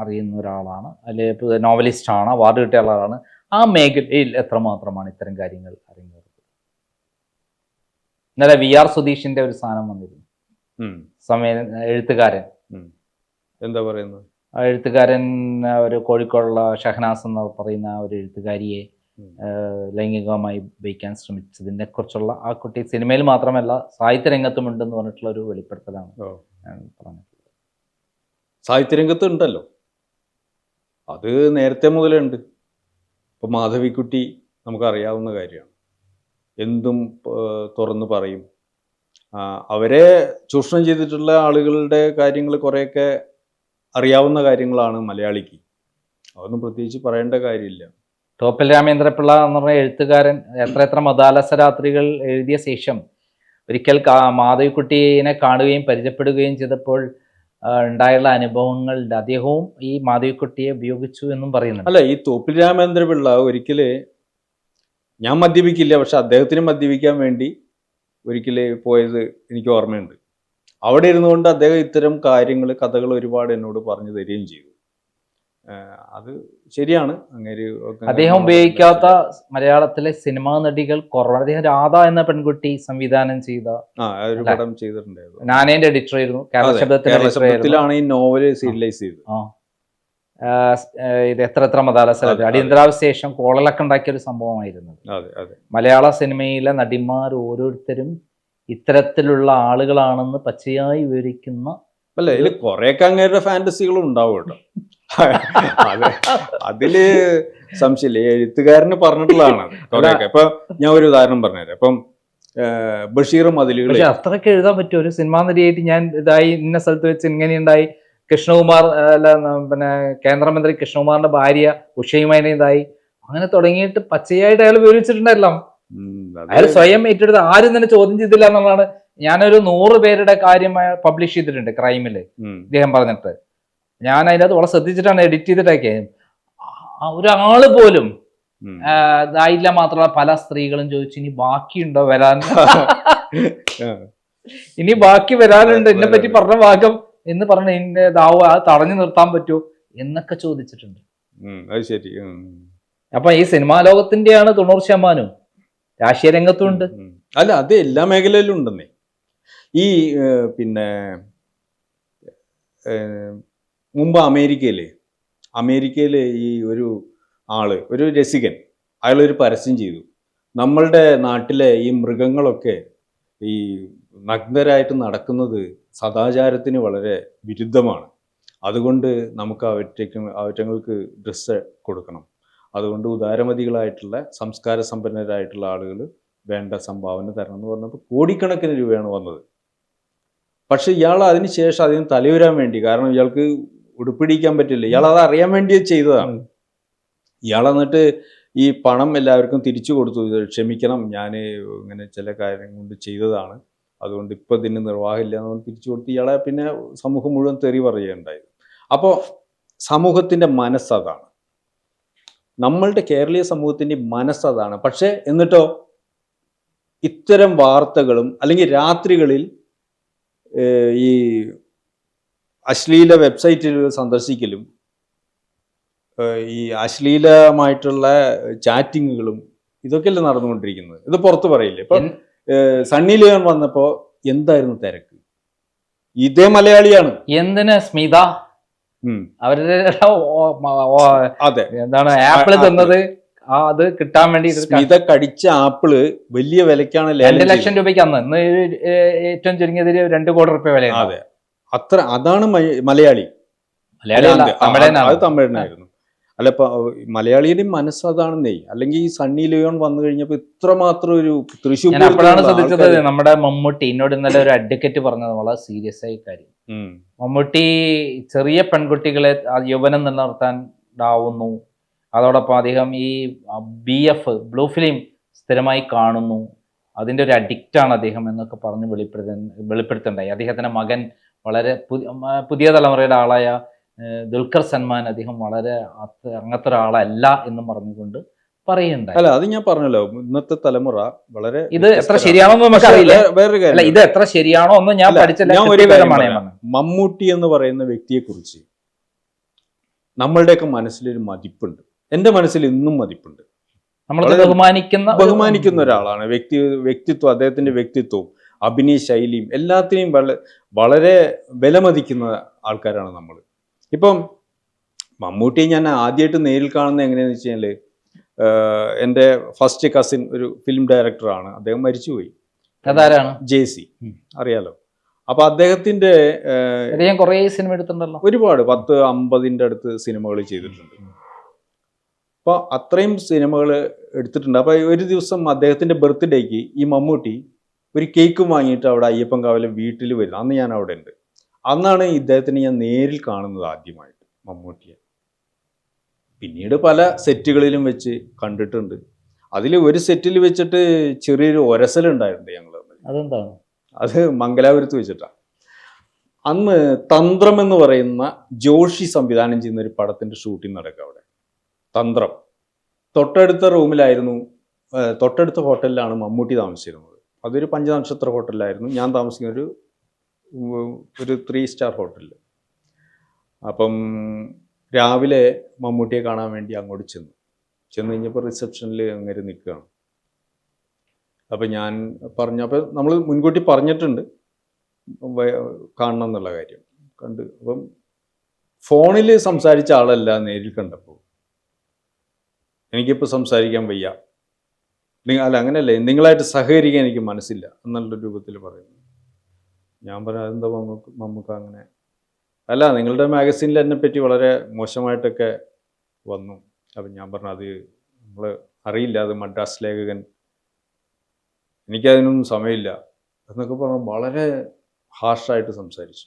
B: അറിയുന്ന ഒരാളാണ്. അല്ലെങ്കിൽ നോവലിസ്റ്റ് ആണ് അവാർഡ് കിട്ടിയ ആളാണ്. ആ മേഖലയിൽ എത്രമാത്രമാണ് ഇത്തരം കാര്യങ്ങൾ അറിയുന്നത് ഇന്നലെ വി ആർ സുധീഷിന്റെ ഒരു സാധനം വന്നിരുന്നു. സമയ എഴുത്തുകാരൻ.
A: എന്താ പറയുന്നത്?
B: ആ എഴുത്തുകാരൻ ഒരു കോഴിക്കോടുള്ള ഷഹനാസ് എന്ന് പറയുന്ന ഒരു എഴുത്തുകാരിയെ ലൈംഗികമായി ഉപയോഗിക്കാൻ ശ്രമിച്ചതിനെ കുറിച്ചുള്ള ആ കുട്ടി സിനിമയിൽ മാത്രമല്ല സാഹിത്യ രംഗത്തും ഉണ്ടെന്ന് പറഞ്ഞിട്ടുള്ള ഒരു വെളിപ്പെടുത്തലാണ്
A: സാഹിത്യരംഗത്ത് ഉണ്ടല്ലോ അത് നേരത്തെ മുതലേ ഉണ്ട് ഇപ്പൊ മാധവിക്കുട്ടി നമുക്കറിയാവുന്ന കാര്യമാണ്. എന്തും തുറന്നു പറയും. അവരെ ചൂഷണം ചെയ്തിട്ടുള്ള ആളുകളുടെ കാര്യങ്ങൾ കുറേയൊക്കെ അറിയാവുന്ന കാര്യങ്ങളാണ് മലയാളിക്ക്. അതൊന്നും പ്രത്യേകിച്ച് പറയേണ്ട കാര്യമില്ല.
B: തോപ്പിൽ രാമേന്ദ്രപിള്ള എന്ന് പറഞ്ഞ എഴുത്തുകാരൻ എത്ര എത്ര മതാലസ രാത്രികൾ എഴുതിയ ശേഷം ഒരിക്കൽ മാധവിക്കുട്ടിയെ കാണുകയും പരിചയപ്പെടുകയും ചെയ്തപ്പോൾ ഉണ്ടായുള്ള അനുഭവങ്ങളുടെ അദ്ദേഹവും ഈ മാധവിക്കുട്ടിയെ ഉപയോഗിച്ചു എന്നും പറയുന്നു
A: അല്ല ഈ തോപ്പിൽ രാമേന്ദ്രപിള്ള ഒരിക്കൽ ഞാൻ മദ്യപിക്കില്ല പക്ഷെ അദ്ദേഹത്തിന് മദ്യപിക്കാൻ വേണ്ടി ഒരിക്കൽ പോയത് എനിക്ക് ഓർമ്മയുണ്ട്. അവിടെ ഇരുന്നുകൊണ്ട് അദ്ദേഹം ഇത്തരം കാര്യങ്ങൾ കഥകൾ ഒരുപാട് എന്നോട് പറഞ്ഞു തരികയും ചെയ്തു. അത് ശരിയാണ്. അങ്ങനെ
B: അദ്ദേഹം ഉപയോഗിക്കാത്ത മലയാളത്തിലെ സിനിമാ നടികൾ കുറവാണ്. അദ്ദേഹം രാധ എന്ന പെൺകുട്ടി സംവിധാനം ചെയ്ത
A: ഒരു
B: അല്ല.
A: പടം ചെയ്തിട്ടുണ്ടായിരുന്നു.
B: നാനേന്റെ എഡിറ്റർ ആയിരുന്നു. കേരള
A: അതെ,
B: ശബ്ദത്തിന്റെ
A: കേരള
B: editor ആയിരുന്നു.
A: ശബ്ദത്തിലാണ് ഈ നോവൽ സീരിയലൈസ് ചെയ്തത്.
B: ഇത് എത്ര എത്ര മതാലസ അടിയന്തരാവശേഷം. കോളലൊക്കെ ഉണ്ടാക്കിയ ഒരു സംഭവമായിരുന്നു. മലയാള സിനിമയിലെ നടിമാർ ഓരോരുത്തരും ഇത്തരത്തിലുള്ള ആളുകളാണെന്ന് പച്ചയായി വിവരിക്കുന്ന
A: അല്ല ഇതിൽ കുറെയൊക്കെ അങ്ങേരുടെ ഫാന്റസികളും ഉണ്ടാവും കേട്ടോ. അതെ അതിൽ സംശയമില്ല. എഴുത്തുകാരന് പറഞ്ഞിട്ടുള്ളതാണ് കുറെയൊക്കെ ഇപ്പൊ ഞാൻ ഒരു ഉദാഹരണം പറഞ്ഞുതരാം. ഇപ്പം ബഷീറും ബഷീർ മതിലുകൾ
B: പക്ഷെ അത്രയൊക്കെ എഴുതാൻ പറ്റും ഒരു സിനിമാ നടിയായിട്ട് ഞാൻ ഇതായി ഇന്ന സ്ഥലത്ത് വെച്ച് ഇങ്ങനെയുണ്ടായി കൃഷ്ണകുമാർ അല്ല പിന്നെ കേന്ദ്രമന്ത്രി കൃഷ്ണകുമാറിന്റെ ഭാര്യ ഉഷയുമായി ഇതായി. അങ്ങനെ തുടങ്ങിയിട്ട് പച്ചയായിട്ട് അയാൾ വിവരിച്ചിട്ടുണ്ടല്ലോ അയാൾ സ്വയം ഏറ്റെടുത്ത് ആരും തന്നെ ചോദ്യം ചെയ്തില്ല എന്നുള്ളതാണ്. ഞാനൊരു നൂറ് പേരുടെ കാര്യം പബ്ലിഷ് ചെയ്തിട്ടുണ്ട് ക്രൈമിൽ. ഇദ്ദേഹം പറഞ്ഞിട്ട്. ഞാൻ അതിനകത്ത് വളരെ ശ്രദ്ധിച്ചിട്ടാണ് എഡിറ്റ് ചെയ്തിട്ടൊക്കെ. ഒരാൾ പോലും ഇതായില്ല മാത്രമല്ല പല സ്ത്രീകളും ചോദിച്ചു ഇനി ബാക്കിയുണ്ടോ വരാൻ? ഇനി ബാക്കി വരാനുണ്ട്. എന്നെ പറ്റി പറഞ്ഞ ഭാഗം എന്ന് പറഞ്ഞ എന്റെ ദാവ് അത് തടഞ്ഞു നിർത്താൻ പറ്റുമോ എന്നൊക്കെ ചോദിച്ചിട്ടുണ്ട്.
A: അത് ശരി.
B: അപ്പൊ ഈ സിനിമാ ലോകത്തിന്റെയാണ് തൊണ്ണൂറ് ശതമാനവും രാഷ്ട്രീയ രംഗത്തും ഉണ്ട്
A: അല്ല അത് എല്ലാ മേഖലയിലും ഉണ്ടെന്നേ. ഈ പിന്നെ മുമ്പ് അമേരിക്കയിൽ അമേരിക്കയിൽ ഈ ഒരു ആൾ ഒരു രസികൻ അയാളൊരു പരസ്യം ചെയ്തു. നമ്മളുടെ നാട്ടിലെ ഈ മൃഗങ്ങളൊക്കെ ഈ നഗ്നരായിട്ട് നടക്കുന്നത് സദാചാരത്തിന് വളരെ വിരുദ്ധമാണ്. അതുകൊണ്ട് നമുക്ക് അവറ്റയ്ക്ക് അവറ്റങ്ങൾക്ക് ഡ്രസ്സ് കൊടുക്കണം. അതുകൊണ്ട് ഉദാരമതികളായിട്ടുള്ള സംസ്കാര സമ്പന്നരായിട്ടുള്ള ആളുകൾ വേണ്ട സംഭാവന തരണം എന്ന് പറഞ്ഞപ്പോൾ കോടിക്കണക്കിന് രൂപയാണ് വന്നത്. പക്ഷേ ഇയാൾ അതിന് ശേഷം അതിന് തലയുരാൻ വേണ്ടി കാരണം ഇയാൾക്ക് ഉടുപ്പിടിക്കാൻ പറ്റില്ല. ഇയാൾ അത് അറിയാൻ വേണ്ടി ചെയ്തതാണ്. ഇയാൾ എന്നിട്ട് ഈ പണം എല്ലാവർക്കും തിരിച്ചു കൊടുത്തു. ഇത് ക്ഷമിക്കണം ഞാൻ ഇങ്ങനെ ചില കാര്യം കൊണ്ട് ചെയ്തതാണ്. അതുകൊണ്ട് ഇപ്പം ഇതിന് നിർവാഹമില്ല എന്ന് തിരിച്ചു കൊടുത്ത് ഇയാളെ പിന്നെ സമൂഹം മുഴുവൻ തെറി പറയുകയുണ്ടായത് അപ്പോൾ സമൂഹത്തിന്റെ മനസ്സതാണ് നമ്മളുടെ കേരളീയ സമൂഹത്തിന്റെ മനസ്സതാണ് പക്ഷേ എന്നിട്ടോ ഇത്തരം വാർത്തകളും അല്ലെങ്കിൽ രാത്രികളിൽ ഈ അശ്ലീല വെബ്സൈറ്റുകൾ സന്ദർശിക്കലും ഈ അശ്ലീലമായിട്ടുള്ള ചാറ്റിങ്ങുകളും ഇതൊക്കെയല്ലേ നടന്നുകൊണ്ടിരിക്കുന്നത്? ഇത് പുറത്ത് പറയില്ലേ? ഇപ്പൊ സണ്ണി ലിയോൺ വന്നപ്പോ എന്തായിരുന്നു തിരക്ക്? ഇതേ മലയാളിയാണ്.
B: എന്തിന് സ്മിത. അവരുടെ
A: അതെ.
B: എന്താണ് ആപ്പിൾ തന്നത്? ആ അത് കിട്ടാൻ വേണ്ടി
A: സ്മിത കടിച്ച ആപ്പിൾ വലിയ വിലക്കാണ്
B: രണ്ട് ലക്ഷം രൂപയ്ക്ക് അന്ന്. ഇന്ന് ഏറ്റവും ചുരുങ്ങിയതിൽ രണ്ട് കോടി റുപ്യ വില
A: അതെ. അത്ര അതാണ് മലയാളി. അത് തമിഴനായിരുന്നു. അല്ല ഇപ്പൊ മലയാളിയുടെ മനസ്സ് അതാണെന്നേ. അല്ലെങ്കിൽ ഈ സണ്ണി ലിയോൺ വന്നു കഴിഞ്ഞപ്പോ ഇത്രമാത്രം ഒരു തൃശ്ശൂർ
B: ഞാൻ അപ്പോഴാണ് ശ്രദ്ധിച്ചത് നമ്മുടെ മമ്മൂട്ടി എന്നോട് ഇന്നലെ ഒരു അഡ്വക്കേറ്റ് പറഞ്ഞത് വളരെ സീരിയസ് ആയ കാര്യം. മമ്മൂട്ടി ചെറിയ പെൺകുട്ടികളെ യുവനം യൗവനം നിലനിർത്താൻ ഉണ്ടാവുന്നു അതോടൊപ്പം അദ്ദേഹം ഈ ബി എഫ് ബ്ലൂ ഫിലിം സ്ഥിരമായി കാണുന്നു. അതിന്റെ ഒരു അഡിക്റ്റാണ് അദ്ദേഹം എന്നൊക്കെ പറഞ്ഞ് വെളിപ്പെടുത്ത വെളിപ്പെടുത്തുണ്ടായി. അദ്ദേഹത്തിന്റെ മകൻ വളരെ പുതിയ പുതിയ തലമുറയുടെ ആളായ ദുൽഖർ സൽമാൻ അദ്ദേഹം വളരെ അങ്ങനത്തെ ഒരാളല്ല എന്നും പറഞ്ഞുകൊണ്ട് പറയുന്നുണ്ട്
A: അല്ല അത് ഞാൻ പറഞ്ഞല്ലോ. ഇന്നത്തെ തലമുറ വളരെ
B: ഇത് എത്ര
A: ശരിയാണോ വേറൊരു കാര്യം.
B: ഇത് എത്ര ശരിയാണോ എന്ന് ഞാൻ പഠിച്ചില്ല
A: ഞാൻ ഒരു കാര്യം. മമ്മൂട്ടി എന്ന് പറയുന്ന വ്യക്തിയെ കുറിച്ച് നമ്മളുടെയൊക്കെ മനസ്സിലൊരു മതിപ്പുണ്ട്. എന്റെ മനസ്സിൽ ഇന്നും മതിപ്പുണ്ട്.
B: നമ്മൾ ബഹുമാനിക്കുന്ന
A: ബഹുമാനിക്കുന്ന ഒരാളാണ്. വ്യക്തി വ്യക്തിത്വം അദ്ദേഹത്തിന്റെ വ്യക്തിത്വവും അഭിനയ ശൈലിയും എല്ലാത്തിനെയും വള വളരെ വിലമതിക്കുന്ന ആൾക്കാരാണ് നമ്മൾ ഇപ്പം മമ്മൂട്ടിയെ ഞാൻ ആദ്യമായിട്ട് നേരിൽ കാണുന്നത് എങ്ങനെയാണെന്ന് വെച്ച് കഴിഞ്ഞാൽ എന്റെ ഫസ്റ്റ് കസിൻ ഒരു ഫിലിം ഡയറക്ടറാണ്. അദ്ദേഹം മരിച്ചുപോയി.
B: അതാരാണ്?
A: J C. അറിയാലോ? അപ്പൊ അദ്ദേഹത്തിന്റെ
B: കുറേ സിനിമ എടുത്തിട്ടുണ്ടല്ലോ.
A: ഒരുപാട് പത്ത് അമ്പതിന്റെ അടുത്ത് സിനിമകൾ ചെയ്തിട്ടുണ്ട്. അപ്പോൾ അത്രയും സിനിമകൾ എടുത്തിട്ടുണ്ട്. അപ്പോൾ ഒരു ദിവസം അദ്ദേഹത്തിന്റെ ബർത്ത്ഡേക്ക് ഈ മമ്മൂട്ടി ഒരു കേക്ക് വാങ്ങിയിട്ട് അവിടെ അയ്യപ്പൻ കാവിലെ വീട്ടിൽ വരുന്നത് അന്ന് ഞാൻ അവിടെ ഉണ്ട്. അന്നാണ് ഇദ്ദേഹത്തിനെ ഞാൻ നേരിൽ കാണുന്നത് ആദ്യമായിട്ട് മമ്മൂട്ടിയെ. പിന്നീട് പല സെറ്റുകളിലും വെച്ച് കണ്ടിട്ടുണ്ട്. അതിൽ ഒരു സെറ്റിൽ വെച്ചിട്ട് ചെറിയൊരു ഒരസലുണ്ടായിരുന്നു ഞങ്ങൾ
B: അതെന്താണ്?
A: അത് മംഗലാപുരത്ത് വെച്ചിട്ടാണ് അന്ന് തന്ത്രം എന്ന് പറയുന്ന ജോഷി സംവിധാനം ചെയ്യുന്ന ഒരു പടത്തിന്റെ ഷൂട്ടിംഗ് നടക്കുക അവിടെ. തന്ത്രം. തൊട്ടടുത്ത റൂമിലായിരുന്നു തൊട്ടടുത്ത ഹോട്ടലിലാണ് മമ്മൂട്ടി താമസിച്ചിരുന്നത്. അതൊരു പഞ്ചനക്ഷത്ര ഹോട്ടലായിരുന്നു ഞാൻ താമസിക്കുന്ന ഒരു ഒരു ത്രീ സ്റ്റാർ ഹോട്ടലിൽ. അപ്പം രാവിലെ മമ്മൂട്ടിയെ കാണാൻ വേണ്ടി അങ്ങോട്ട് ചെന്നു. ചെന്ന് കഴിഞ്ഞപ്പോൾ റിസപ്ഷനിൽ അങ്ങനെ നിൽക്കുകയാണ്. അപ്പം ഞാൻ പറഞ്ഞു അപ്പം നമ്മൾ മുൻകൂട്ടി പറഞ്ഞിട്ടുണ്ട് കാണണം എന്നുള്ള കാര്യം. കണ്ട് അപ്പം ഫോണിൽ സംസാരിച്ച ആളല്ല നേരിൽ കണ്ടപ്പോൾ. എനിക്കിപ്പോൾ സംസാരിക്കാൻ വയ്യ. നി- അല്ല അങ്ങനെയല്ലേ നിങ്ങളായിട്ട് സഹകരിക്കാൻ എനിക്ക് മനസ്സില്ല എന്നുള്ള രൂപത്തിൽ പറയുന്നു. ഞാൻ പറഞ്ഞു അതെന്താ മമ്മൂക്ക് മമ്മൂക്ക അങ്ങനെ? അല്ല നിങ്ങളുടെ മാഗസീനിൽ എന്നെ പറ്റി വളരെ മോശമായിട്ടൊക്കെ വന്നു. അപ്പം ഞാൻ പറഞ്ഞു അത് നമ്മൾ അറിയില്ല അത് മദ്രാസ് ലേഖകൻ. എനിക്കതിനൊന്നും സമയമില്ല. എന്നൊക്കെ പറഞ്ഞു വളരെ ഹാർഷായിട്ട് സംസാരിച്ചു.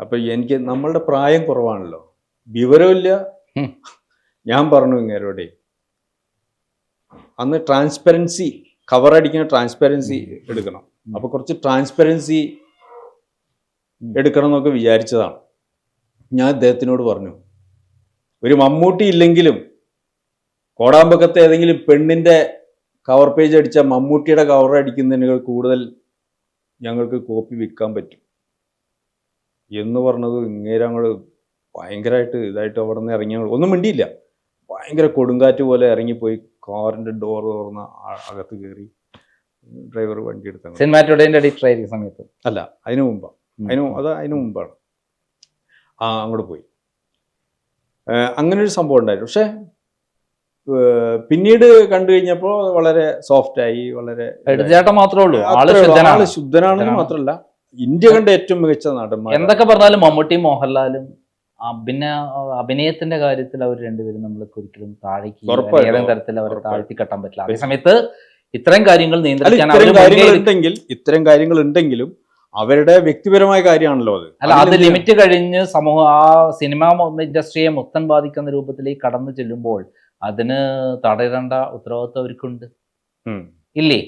A: അപ്പൊ എനിക്ക് നമ്മളുടെ പ്രായം കുറവാണല്ലോ. വിവരമില്ല. ഞാൻ പറഞ്ഞു ഇങ്ങേരോടെ അന്ന് ട്രാൻസ്പെറൻസി കവർ അടിക്കുന്ന ട്രാൻസ്പെറൻസി എടുക്കണം. അപ്പൊ കുറച്ച് ട്രാൻസ്പെറൻസി എടുക്കണം എന്നൊക്കെ വിചാരിച്ചതാണ്. ഞാൻ അദ്ദേഹത്തിനോട് പറഞ്ഞു ഒരു മമ്മൂട്ടി ഇല്ലെങ്കിലും കോടാമ്പക്കത്തെ ഏതെങ്കിലും പെണ്ണിന്റെ കവർ പേജ് അടിച്ച മമ്മൂട്ടിയുടെ കവർ അടിക്കുന്നതിനേക്കാൾ കൂടുതൽ ഞങ്ങൾക്ക് കോപ്പി വിൽക്കാൻ പറ്റും. എന്ന് പറഞ്ഞത് ഇങ്ങേരെ അങ്ങോട്ട് ഭയങ്കരമായിട്ട് ഇതായിട്ട് അവിടെ നിന്ന് ഇറങ്ങി ഒന്നും മിണ്ടിയില്ല. ഭയങ്കര കൊടുങ്കാറ്റ് പോലെ ഇറങ്ങിപ്പോയി. കാറിന്റെ ഡോർ തുറന്ന് അകത്ത് കയറി ഡ്രൈവർ വണ്ടി എടുത്തു
B: എഡിറ്റർ ആയിരിക്കും സമയത്ത്.
A: അല്ല അതിനു മുമ്പാണ് അതിനു അത് അതിനു മുമ്പാണ്. ആ അങ്ങോട്ട് പോയി. അങ്ങനെ ഒരു സംഭവം ഉണ്ടായിരുന്നു. പക്ഷെ പിന്നീട് കണ്ടു കഴിഞ്ഞപ്പോൾ വളരെ സോഫ്റ്റ് ആയി വളരെ
B: ചേട്ടൻ മാത്രമേ ഉള്ളൂ.
A: ആൾ
B: ശുദ്ധനാണ്
A: ആൾ ശുദ്ധനാണെന്ന്
B: ശുദ്ധനാണ്.
A: മാത്രമല്ല ഇന്ത്യ കണ്ട ഏറ്റവും മികച്ച നടന്മാർ
B: എന്തൊക്കെ പറഞ്ഞാലും മമ്മൂട്ടിയും മോഹൻലാലും അഭിനയ അഭിനയത്തിന്റെ കാര്യത്തിൽ അവർ രണ്ടുപേരും നമ്മൾക്ക് ഒരിക്കലും താഴേക്ക്. ഏതെങ്കിലും തരത്തിൽ അവരെ താഴ്ത്തി കെട്ടാൻ പറ്റില്ല. അതേ. സമയത്ത് ഇത്രയും കാര്യങ്ങൾ
A: അല്ല
B: നിയന്ത്രിക്കാൻ
A: ഇത്തരം കാര്യങ്ങൾ
B: മുൻകൈ-
A: ഉണ്ടെങ്കിൽ ഇത്തരം കാര്യങ്ങൾ ഉണ്ടെങ്കിലും അവരുടെ വ്യക്തിപരമായ കാര്യമാണല്ലോ അത്.
B: അല്ല അത് ലിമിറ്റ് കഴിഞ്ഞ് സമൂഹം ആ സിനിമ ഇൻഡസ്ട്രിയെ മൊത്തം ബാധിക്കുന്ന രൂപത്തിലേക്ക് കടന്നു ചെല്ലുമ്പോൾ അതിന് തടയിടേണ്ട ഉത്തരവാദിത്വം അവർക്കുണ്ട്. ഇല്ലേ?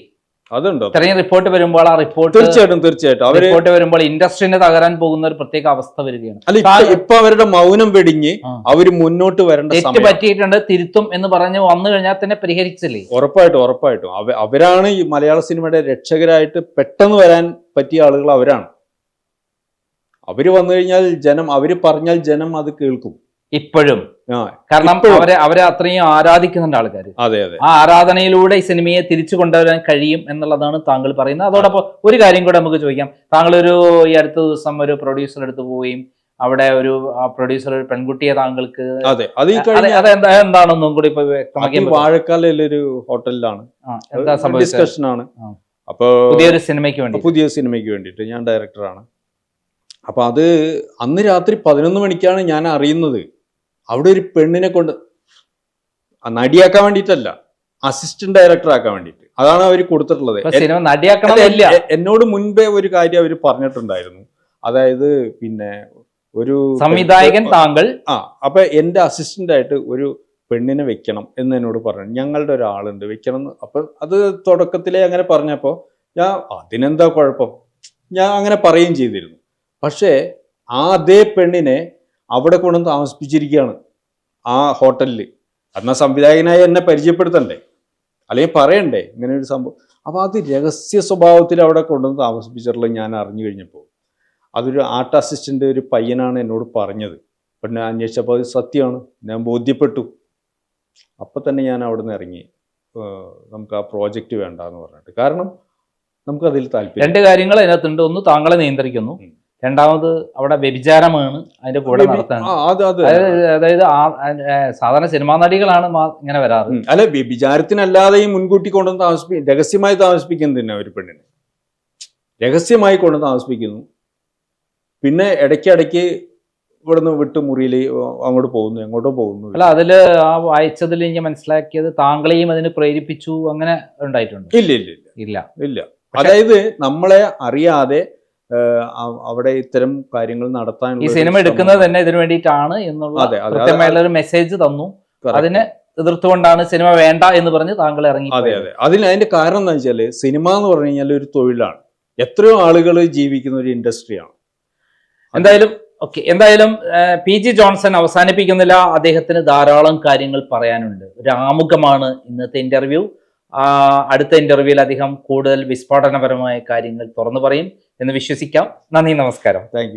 A: അതുണ്ടോ?
B: ഇത്രയും റിപ്പോർട്ട് വരുമ്പോൾ ആ റിപ്പോർട്ട്
A: തീർച്ചയായിട്ടും തീർച്ചയായിട്ടും. അവർ
B: റിപ്പോർട്ട് വരുമ്പോൾ ഇൻഡസ്ട്രീനെ തകരാൻ പോകുന്ന ഒരു പ്രത്യേക അവസ്ഥ വരികയാണ്.
A: അല്ല ഇപ്പൊ അവരുടെ മൗനം വെടിഞ്ഞ് അവർ മുന്നോട്ട് വരേണ്ട
B: തെറ്റ് പറ്റിയിട്ടുണ്ട് തിരുത്തും എന്ന് പറഞ്ഞ് വന്നു കഴിഞ്ഞാൽ തന്നെ പരിഹരിച്ചില്ലേ?
A: ഉറപ്പായിട്ടും ഉറപ്പായിട്ടും. അവ അവരാണ് ഈ മലയാള സിനിമയുടെ രക്ഷകരായിട്ട് പെട്ടെന്ന് വരാൻ പറ്റിയ ആളുകൾ അവരാണ്. അവർ വന്നു കഴിഞ്ഞാൽ ജനം അവർ പറഞ്ഞാൽ ജനം അത് കേൾക്കും.
B: ഇപ്പോഴും. കാരണം അവരെ അവരെ അത്രയും ആരാധിക്കുന്നുണ്ട് ആൾക്കാർ
A: അതെ അതെ.
B: ആ ആരാധനയിലൂടെ ഈ സിനിമയെ തിരിച്ചു കൊണ്ടുവരാൻ കഴിയും എന്നുള്ളതാണ് താങ്കൾ പറയുന്നത്. അതോടൊപ്പം ഒരു കാര്യം കൂടെ നമുക്ക് ചോദിക്കാം. താങ്കൾ ഒരു ഈ അടുത്ത ദിവസം ഒരു പ്രൊഡ്യൂസർ അടുത്ത് പോവുകയും അവിടെ ഒരു പ്രൊഡ്യൂസർ ഒരു പെൺകുട്ടിയെ താങ്കൾക്ക്
A: അതെ അത്
B: എന്താണെന്നും കൂടി
A: വാഴക്കാലൊരു വാഴക്കാലയിലൊരു ഹോട്ടലിലാണ്. ഡിസ്കഷൻ ആണ്. അപ്പൊ
B: പുതിയൊരു സിനിമയ്ക്ക് വേണ്ടി
A: പുതിയ സിനിമയ്ക്ക് വേണ്ടിട്ട് ഞാൻ ഡയറക്ടറാണ് അപ്പൊ അത് അന്ന് രാത്രി പതിനൊന്ന് മണിക്കാണ് ഞാൻ അറിയുന്നത്. അവിടെ ഒരു പെണ്ണിനെ കൊണ്ട് നടിയാക്കാൻ വേണ്ടിയിട്ടല്ല അസിസ്റ്റന്റ് ഡയറക്ടർ ആക്കാൻ വേണ്ടിയിട്ട്. അതാണ് അവർ കൊടുത്തിട്ടുള്ളത്. എന്നോട് മുൻപേ ഒരു കാര്യം അവർ പറഞ്ഞിട്ടുണ്ടായിരുന്നു. അതായത് പിന്നെ ഒരു
B: സംവിധായകൻ താങ്കൾ
A: ആ അപ്പൊ എന്റെ അസിസ്റ്റന്റ് ആയിട്ട് ഒരു പെണ്ണിനെ വെക്കണം എന്ന് എന്നോട് പറഞ്ഞു. ഞങ്ങളുടെ ഒരാളുണ്ട് വെക്കണം എന്ന്. അപ്പൊ അത് തുടക്കത്തിലെ അങ്ങനെ പറഞ്ഞപ്പോ ഞാൻ അതിനെന്താ കുഴപ്പം? ഞാൻ അങ്ങനെ പറയുകയും ചെയ്തിരുന്നു. പക്ഷേ ആ അതേ പെണ്ണിനെ അവിടെ കൊണ്ടുവന്ന് താമസിപ്പിച്ചിരിക്കുകയാണ് ആ ഹോട്ടലിൽ എന്നാൽ സംവിധായകനായി എന്നെ പരിചയപ്പെടുത്തണ്ടേ? അല്ലെങ്കിൽ പറയണ്ടേ? ഇങ്ങനെ ഒരു സംഭവം. അപ്പോൾ അത് രഹസ്യ സ്വഭാവത്തിൽ അവിടെ കൊണ്ടുവന്ന് താമസിപ്പിച്ചിട്ടുള്ളത് ഞാൻ അറിഞ്ഞു കഴിഞ്ഞപ്പോൾ അതൊരു ആർട്ട് അസിസ്റ്റന്റ് ഒരു പയ്യനാണ് എന്നോട് പറഞ്ഞത്. അപ്പം ഞാൻ അന്വേഷിച്ചപ്പോൾ അത് സത്യമാണ്. ഞാൻ ബോധ്യപ്പെട്ടു. അപ്പം തന്നെ ഞാൻ അവിടെ നിന്ന് ഇറങ്ങി നമുക്ക് ആ പ്രോജക്റ്റ് വേണ്ട എന്ന് പറഞ്ഞിട്ട്. കാരണം നമുക്കതിൽ താല്പര്യം.
B: രണ്ട് കാര്യങ്ങൾ അതിനകത്തുണ്ട്. ഒന്ന് താങ്കളെ നിയന്ത്രിക്കുന്നു. രണ്ടാമത് അവിടെ വ്യഭിചാരമാണ് അതിന്റെ കൂടെ
A: അത്
B: അതായത് സാധാരണ സിനിമാ നടികളാണ് ഇങ്ങനെ വരാറ്.
A: അല്ല വ്യഭിചാരത്തിനല്ലാതെയും മുൻകൂട്ടി കൊണ്ടുവന്ന് താമസിപ്പി രഹസ്യമായി താമസിപ്പിക്കുന്നു തന്നെ ഒരു പെണ്ണിനെ. രഹസ്യമായി കൊണ്ടു താമസിപ്പിക്കുന്നു. പിന്നെ ഇടയ്ക്കിടയ്ക്ക് ഇവിടുന്ന് വിട്ട് മുറിയിൽ അങ്ങോട്ട് പോകുന്നു എങ്ങോട്ടോ പോകുന്നു.
B: അല്ല അതിൽ ആ വായിച്ചതിൽ എനിക്ക് മനസ്സിലാക്കിയത് താങ്കളെയും അതിന് പ്രേരിപ്പിച്ചു അങ്ങനെ ഉണ്ടായിട്ടുണ്ട്.
A: ഇല്ല ഇല്ല ഇല്ല.
B: ഇല്ല.
A: അതായത് നമ്മളെ അറിയാതെ അവിടെ ഇത്തരം കാര്യങ്ങൾ നടത്താൻ
B: ഈ സിനിമ എടുക്കുന്നത് തന്നെ ഇതിനു വേണ്ടിയിട്ടാണ് എന്നുള്ള. കൃത്യമായുള്ള ഒരു മെസ്സേജ് തന്നു. അതിനെ എതിർത്തുകൊണ്ടാണ് സിനിമ വേണ്ട എന്ന് പറഞ്ഞ് താങ്കൾ ഇറങ്ങി
A: അതെ അതെ. അതിന് അതിന്റെ കാരണം എന്താ വെച്ചാൽ സിനിമ എന്ന് പറഞ്ഞു കഴിഞ്ഞാൽ ഒരു തൊഴിലാണ്. എത്രയോ ആളുകൾ ജീവിക്കുന്ന ഒരു ഇൻഡസ്ട്രിയാണ്
B: എന്തായാലും ഓക്കെ എന്തായാലും പി ജി ജോൺസൺ അവസാനിപ്പിക്കുന്നില്ല. അദ്ദേഹത്തിന് ധാരാളം കാര്യങ്ങൾ പറയാനുണ്ട്. ഒരു ആമുഖമാണ് ഇന്നത്തെ ഇന്റർവ്യൂ അടുത്ത ഇന്റർവ്യൂവിൽ അദ്ദേഹം കൂടുതൽ വിസ്ഫോടനപരമായ കാര്യങ്ങൾ തുറന്നു പറയും. എന്ന് വിശ്വസിക്കാം. നന്ദി നമസ്കാരം.
A: താങ്ക്